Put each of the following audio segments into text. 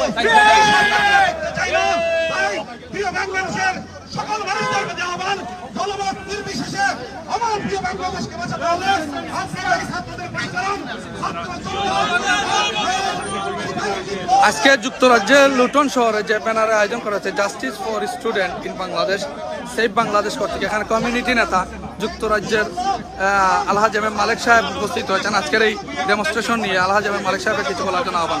সব বাংলাদেশের সকল মানুষদের প্রতি আহ্বান দলমত নির্বিশেষে আমার প্রিয় বাংলাদেশকে বাঁচাতে হলে আপনারা ছাত্রদের পাশে আজকে যুক্তরাজ্যের লুটন শহরে যে ব্যানারে আয়োজন করা হয়েছে justice for student in Bangladesh safe Bangladesh কর্তৃক। এখানে কমিউনিটি নেতা যুক্তরাজ্যের আলহাজ এম মালিক সাহেব উপস্থিত হয়েছেন। আজকের এই ডেমনস্ট্রেশন নিয়ে আলহাজ এম মালিক সাহেবের কিছু বলার জন্য আহ্বান।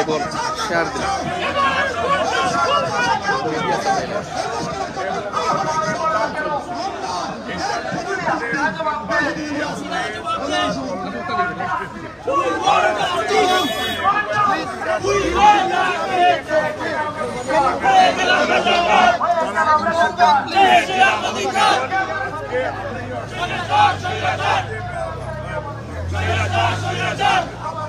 এবং শেয়ার দিলাম Solidar! Solidar! Solidar!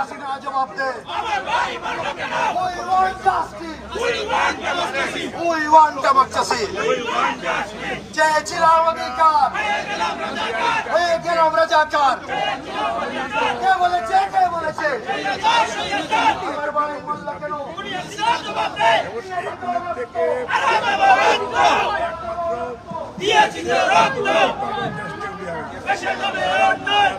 বলি আসি না জবাব দে We want justice. We want democracy. চেয়েছিলাম অধিকার। হয়ে গেলাম রাজাকার কে বলেছে? কে বলেছে? আমার ভাই মারলে কেন? দিয়েছি যে রক্ত দেশের নামে অন্যায়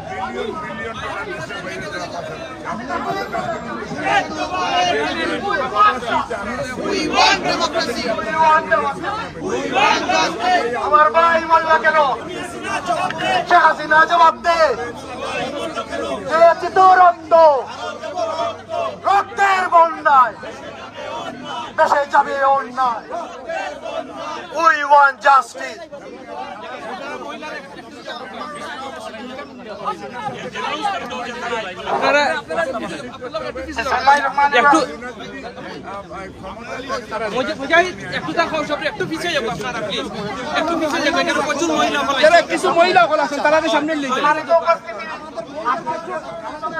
আমার ভাই মারলে কেন শেখ হাসিনা জবাব দে রক্তের বন্যায় দেশে যাবে অন্যায় উই ওয়ান্ট জাস্টিস আপনারা একটু মহিলা কিছু মহিলা হল আছেন তারা সামনে লিখে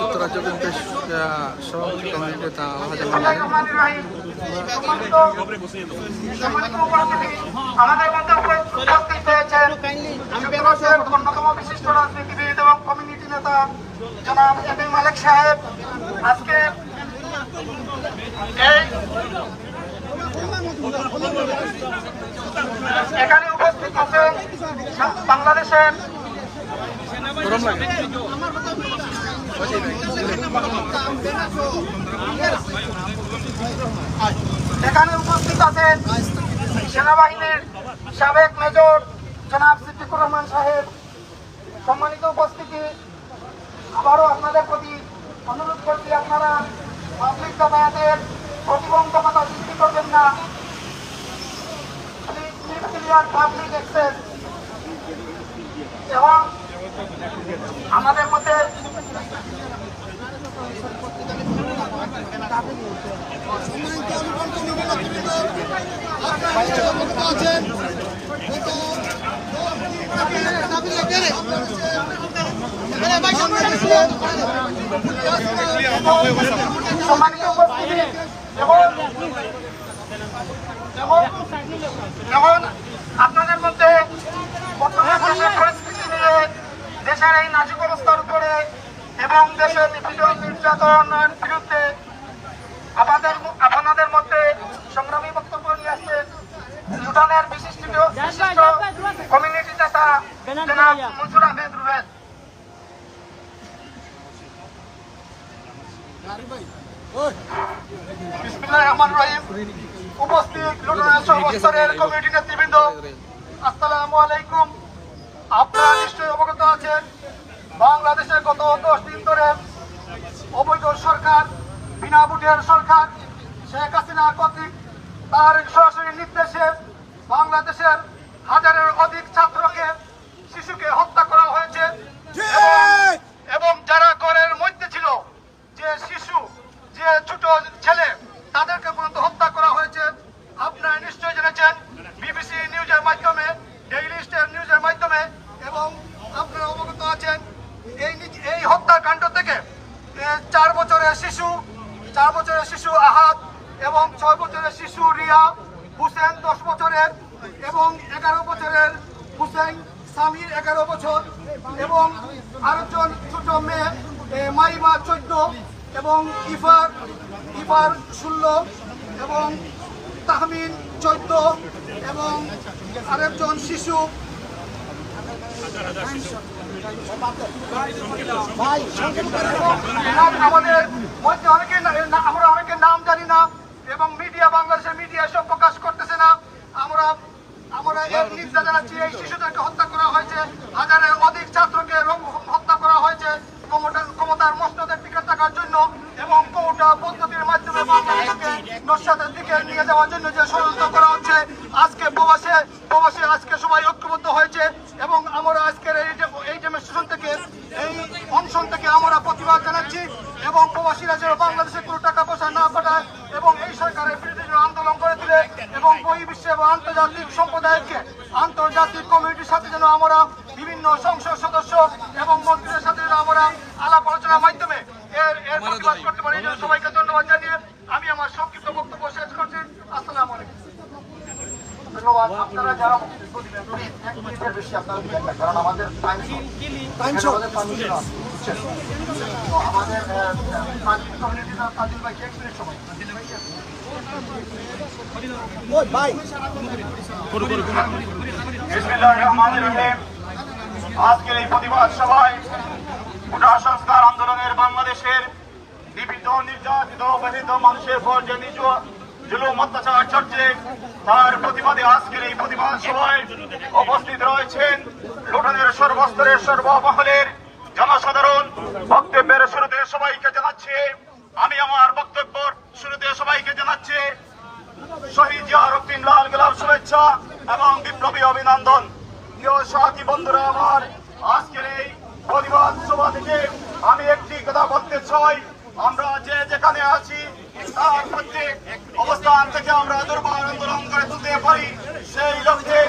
যুক্তরাজ্য সভাপতি নেতা আমাদের উপস্থিত হয়েছেন অন্যতম বিশিষ্ট রাজনীতিবিদ এবং কমিউনিটি নেতা জনাব এম এ মালিক সাহেব আজকে এখানে উপস্থিত আছেন বাংলাদেশের এখানে উপস্থিত আছেন সেনাবাহিনীর সাবেক মেজর জনাব সিদ্দিকুর রহমান সাহেব। সম্মানিত উপস্থিতি, আবারও আপনাদের প্রতি অনুরোধ করছি আপনারা পাবলিক যাতায়াতের প্রতিবন্ধকতা সৃষ্টি করবেন না। পাবলিক অ্যাক্সেস এবং আমাদের মধ্যে এবং আপনাদের মধ্যে দেশের এই নাজুক অবস্থার উপরে এবং দেশের নিপীড়ন নির্যাতনের বিরুদ্ধে আপনাদের আপনাদের মধ্যে সংগ্রামী বক্তব্য নিয়ে আসছেন ভুটানের বিশিষ্ট কমিউনিটি নেতা জনাব মনসুর আহমেদ আলাইকুম। আপনারা নিশ্চয়ই অবগত আছেন। বাংলাদেশে গত দশ দিন ধরে অবৈধ সরকার, বিনা ভোটের সরকার, শেখ হাসিনা কর্তৃক তার সরাসরি নির্দেশে বাংলাদেশের হাজারের অধিক ছাত্রকে, শিশুকে হত্যা করা হয়েছে। এবং- যারা ঘরের মধ্যে ছিল, যে শিশু, যে ছোট ছেলে, তাদেরকে পর্যন্ত হত্যা করা হয়েছে। আপনারা নিশ্চয়ই জেনেছেন, বিবিসি নিউজের মাধ্যমে ডেইলি স্টার নিউজের মাধ্যমে এবং আপনারা অবগত আছেন এই নিজ- এই হত্যাকাণ্ড থেকে এ, চার বছরের শিশু, চার বছরের শিশু আহাত এবং ছয় বছরের শিশু রিয়া হুসেন, দশ বছরের এবং এগারো বছরের হুসেন সামির, এগারো বছর এবং আরেকজন ছোট মেয়ে মাইমা চোদ্দ এবং ইফার ইফার ষোলো এবং তাহমিন চোদ্দ এবং আরেকজন শিশু আমাদের মধ্যে অনেকে আমরা অনেকের নাম জানি না এবং মিডিয়া বাংলাদেশের মিডিয়া সব প্রকাশ করতেছে না। আমরা আমরা এর নিন্দা জানাচ্ছি, এই শিশুদেরকে হত্যা করা হয়েছে। হাজারের অধিক ছাত্রকে হত্যা করা হয়েছে ক্ষমতার মসনদের টিকে থাকার জন্য এবং কোটা পদ্ধতির মাধ্যমে বাংলাদেশকে নস্বাদের দিকে নিয়ে যাওয়ার জন্য যে ষড়যন্ত্র করা হচ্ছে, আজকে প্রবাসে প্রবাসে আজকে সবাই ঐক্যবদ্ধ হয়েছে এবং আমরা আজকের এই যে এই ডেমনস্ট্রেশন থেকে এই অনশন থেকে আমরা প্রতিবাদ জানাচ্ছি এবং প্রবাসীরা যেন বাংলাদেশে কোনো টাকা পয়সা না পাঠায় এবং এই সরকারের বিরুদ্ধে যেন আন্দোলন করে তুলে এবং বহির্বিশ্বে এবং আন্তর্জাতিক সম্প্রদায়কে আন্তর্জাতিক কমিউনিটির সাথে যেন আমরা বিভিন্ন সংসদ সদস্য এবং মন্ত্রীদের সাথে যেন আমরা আলাপ আলোচনার মাধ্যমে এর এর প্রতিবাদ করতে পারি। এই সবাইকে ধন্যবাদ জানিয়ে আমি আমার সংক্ষিপ্ত বক্তব্য শেষ করছি। আসসালামু আলাইকুম। ধন্যবাদ আপনারা যারা বক্তব্য দিবেন প্লিজ এক মিনিটের বেশি আপনারা কারণ আমাদের টাইম টাইম আজকের এই প্রতিবাদ সভায় কোটা সংস্কার আন্দোলনের বাংলাদেশের নিপীড়িত নির্যাতিত অবহেলিত মানুষের উপর যে নিজ জুলুম অত্যাচার চলছে তার প্রতিবাদে আজকের এই প্রতিবাদ সভায় উপস্থিত রয়েছেন লুটনের সর্বস্তরের সর্বমহলের জনসাধারণ, বক্তব্যের শুরুতে সবাইকে জানাচ্ছি, আমি আমার বক্তব্য শুরুতে সবাইকে জানাচ্ছি। শহীদ জিয়ারুদ্দিন লাল গোলাপ শুভেচ্ছা এবং বিপ্লবী অভিনন্দন। প্রিয় সাথী বন্ধুরা আমার, আজকের এই প্রতিবাদ সভা থেকে আমি একটি কথা বলতে চাই। আমরা যে যেখানে আছি অবস্থান থেকে আমরা দুর্বার আন্দোলন করে তুলতে পারি। সেই লক্ষ্যে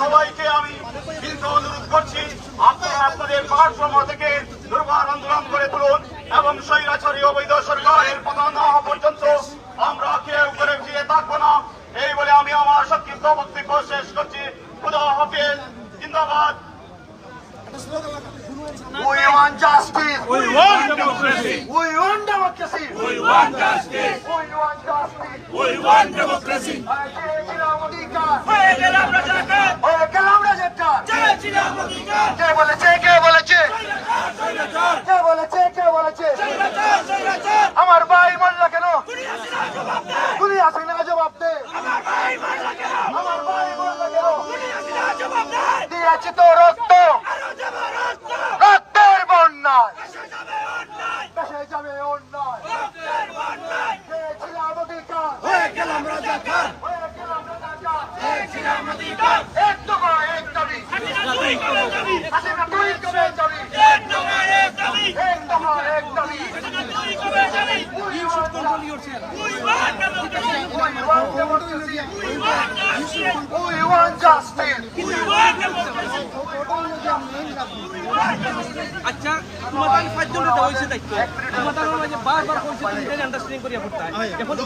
সবাইকে আমি কিন্তু অনুরোধ করছি। আপনারা আপনাদের পাঠ্যক্রম থেকে দুর্বার আন্দোলন করে তুলুন এবং স্বৈরাচারী অবৈধ সরকারের পতন না হওয়া পর্যন্ত আমরা কেউ করে ফিরে থাকব না এই বলে আমি আমার সংক্ষিপ্ত বক্তব্য শেষ করছি খুদা হাফিজ জিন্দাবাদ We want justice. We want democracy. We want democracy. We want justice. We want justice. We want democracy. আর চেয়েছিলাম অধিকার। হয়ে গেলাম রাজাকার হয়ে গেলাম রাজাকার। চেয়েছিলাম অধিকার কে বলেছে কে বলেছে কে বলেছে আমার ভাই মারলা কেন? তুমি আসি না জবাব দে। আমার ভাই মারলা কেন? আমার ভাই মারলা দিয়েছি তো রক্ত। রক্তের বন্যায়। পেশে যাবে অন্যায়। রক্তের তুই করে দাবি হাসিনা আচ্ছা তোমাদের পাঁচজন রেতা হয়েছে দায়িত্ব। তোমাদের মাঝে বারবার বলছে তুমি জানি আন্ডারস্ট্যান্ডিং করিয়া পড়তা এখন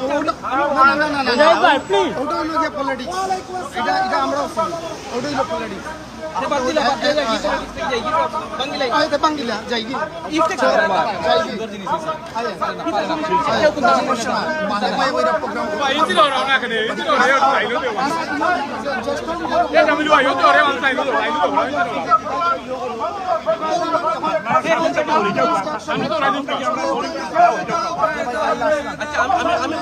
ওটা হলো যে পলিটিক্স এটা এটা আমরাও শুনি ওটা হলো পলিটিক্স মানে প্রোগ্রাম আচ্ছা আমি আমি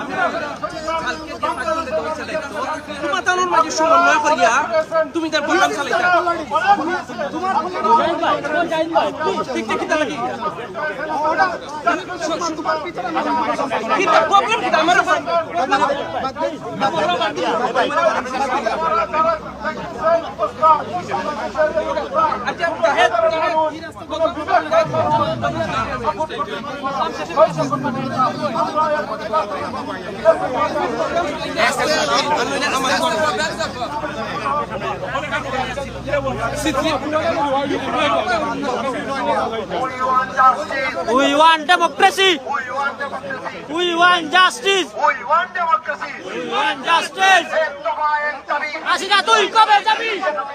আমি কালকে যে পাঁচজন রেতা হয়েছে দায়িত্ব তোমাদের মাঝে সমন্বয় করিয়া তুমি তার প্রোগ্রাম চালাইতা। ঠিক ঠিক কিতা লাগি কিতা প্রবলেম কিতা আমার আচ্ছা We want justice. We want democracy. We want democracy. We want justice. We want democracy. We want justice. দাবি হাসিনা তুই কবে যাবি হাসিনা